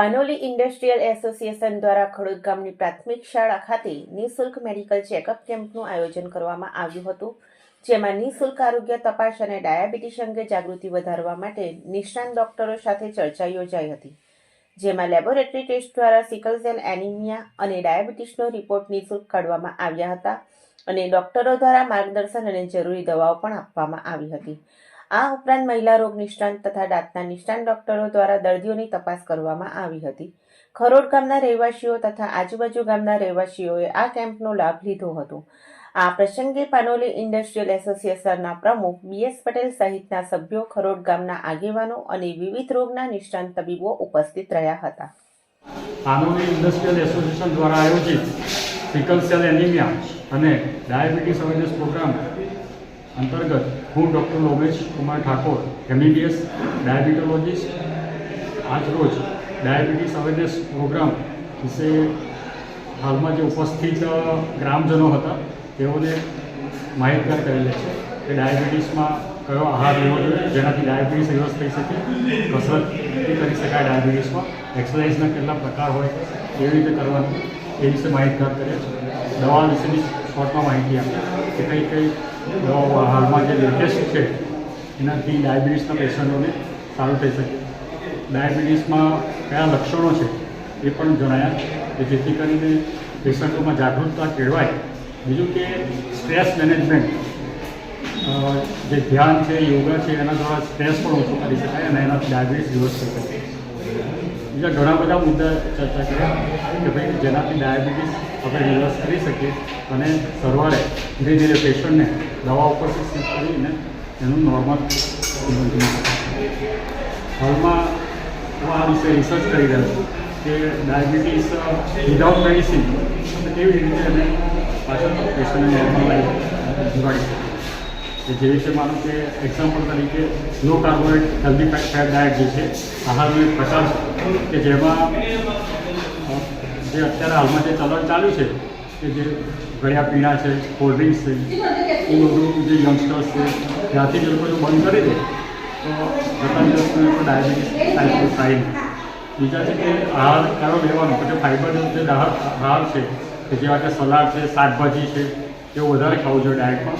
Panoli industrial association દ્વારા ખડોદ ગામની પ્રાથમિક શાળા ખાતે નિઃશુલ્ક મેડિકલ ચેકઅપ કેમ્પનું આયોજન કરવામાં આવ્યું હતું, જેમાં નિઃશુલ્ક આરોગ્ય તપાસ અને ડાયાબિટીસ અંગે જાગૃતિ વધારવા માટે નિષ્ણાંત ડોક્ટરો સાથે ચર્ચા યોજાઈ હતી, જેમાં લેબોરેટરી ટેસ્ટ દ્વારા સિકલ સેલ એનિમિયા અને ડાયાબિટીસનો રિપોર્ટ નિઃશુલ્ક કાઢવામાં આવ્યા હતા અને ડોક્ટરો દ્વારા માર્ગદર્શન અને જરૂરી દવાઓ પણ આપવામાં આવી હતી. આ ઉપરાંત મહિલા રોગ નિષ્ણાંત તથા દાંતના નિષ્ણાંત ડોક્ટરો દ્વારા દર્દીઓની તપાસ કરવામાં આવી હતી. ખરોડ ગામના રહેવાસીઓ તથા આજુબાજુ ગામના રહેવાસીઓએ આ કેમ્પનો લાભ લીધો હતો. આ પ્રસંગે પાનોલી ઇન્ડસ્ટ્રીયલ એસોસિએશનના પ્રમુખ બીએસ પટેલ સહિતના સભ્યો ખરોડ ગામના આગેવાનો અને વિવિધ રોગના નિષ્ણાંત તબીબો ઉપસ્થિત રહ્યા હતા. પાનોલી ઇન્ડસ્ટ્રીયલ એસોસિએશન દ્વારા આયોજિત સિકલ સેલ એનિમિયા અને ડાયાબિટીસ અવેરનેસ પ્રોગ્રામ અંતર્ગત હું doctor Lomesh Kumar Thakor MBBS diabetologist. આજ રોજ ડાયાબિટીસ અવેરનેસ પ્રોગ્રામ વિશે હાલમાં જે ઉપસ્થિત ગ્રામજનો હતા, તેઓને માહિતગાર કરેલા છે કે ડાયાબિટીસમાં કયો આહાર લેવો જોઈએ, જેનાથી ડાયાબિટીસ રિવર્સ થઈ શકે, કસરત કરી શકાય ડાયાબિટીસમાં, એક્સરસાઇઝના કેટલા પ્રકાર હોય, કેવી રીતે કરવાનું, એ વિશે માહિતગાર કરે છે. દવા વિશેની શોર્ટમાં માહિતી આપે કે કઈ કઈ દવાઓ હાલમાં જે લેટેસ્ટ છે, એનાથી ડાયાબિટીસના પેશન્ટોને સારું થઈ શકે. ડાયાબિટીસમાં કયા લક્ષણો છે, એ પણ જણાયા કે જેથી કરીને પેશન્ટોમાં જાગૃતતા કેળવાય. બીજું કે સ્ટ્રેસ મેનેજમેન્ટ. જે ધ્યાન છે, યોગા છે, એના દ્વારા સ્ટ્રેસ પણ ઓછો કરી શકાય અને એનાથી ડાયાબિટીસ દિવસ થઈ શકે. બીજા ઘણા બધા મુદ્દા ચર્ચા કર્યા કે ભાઈ જેનાથી ડાયાબિટીસ આપણે રિવર્સ કરી શકીએ અને સરવાળે ધીરે ધીરે પેશન્ટને દવા ઉપરથી શિફ્ટ કરીને એનું નોર્મલ શકે હાલમાં હું આ વિશે રિસર્ચ કરી રહ્યો છું કે ડાયાબિટીસ વિધાઉટ મેડિસિન કેવી રીતે એને પાછળ પેશન્ટને નોર્મલ જીવાડી શકીએ. કે જે રીતે માનો કે એક્ઝામ્પલ તરીકે લો કાર્બોહાઈડ હેલ્ધી ફેટ ડાયટ જે છે, આહારનો એક પ્રકાર કે જેમાં જે અત્યારે હાલમાં જે ચલણ ચાલ્યું છે, કે જે ગળ્યા પીણા છે કોલ્ડ ડ્રિંક્સ છે, એ બધું જે યંગસ્ટર્સ છે, ત્યાંથી જે લોકો જો બંધ કરી દે તો બધા દિવસને તો ડાયાબિટીસ ટાઈપ બીજા છે કે આહાર કયો લેવાનો કે ફાઇબર જે આહાર આહાર છે, કે જેવા કે સલાડ છે, શાકભાજી છે એવું વધારે ખાવું જોઈએ ડાયટમાં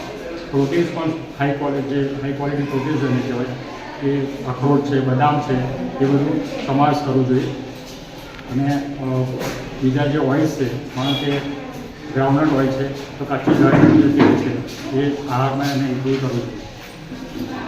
પ્રોટીન્સ પણ high quality high quality proteins એને કહેવાય કે અખરોટ છે, બદામ છે, એ બધું સમાવેશ કરવું જોઈએ. અને બીજા જે ઓઇલ્સ છે, માનો કે ગ્રાઉન્ડનટ ઓઇલ છે, તો કાચી તેલ છે, એ આહારમાં એને ઇમ્પ્રૂવ કરવું જોઈએ.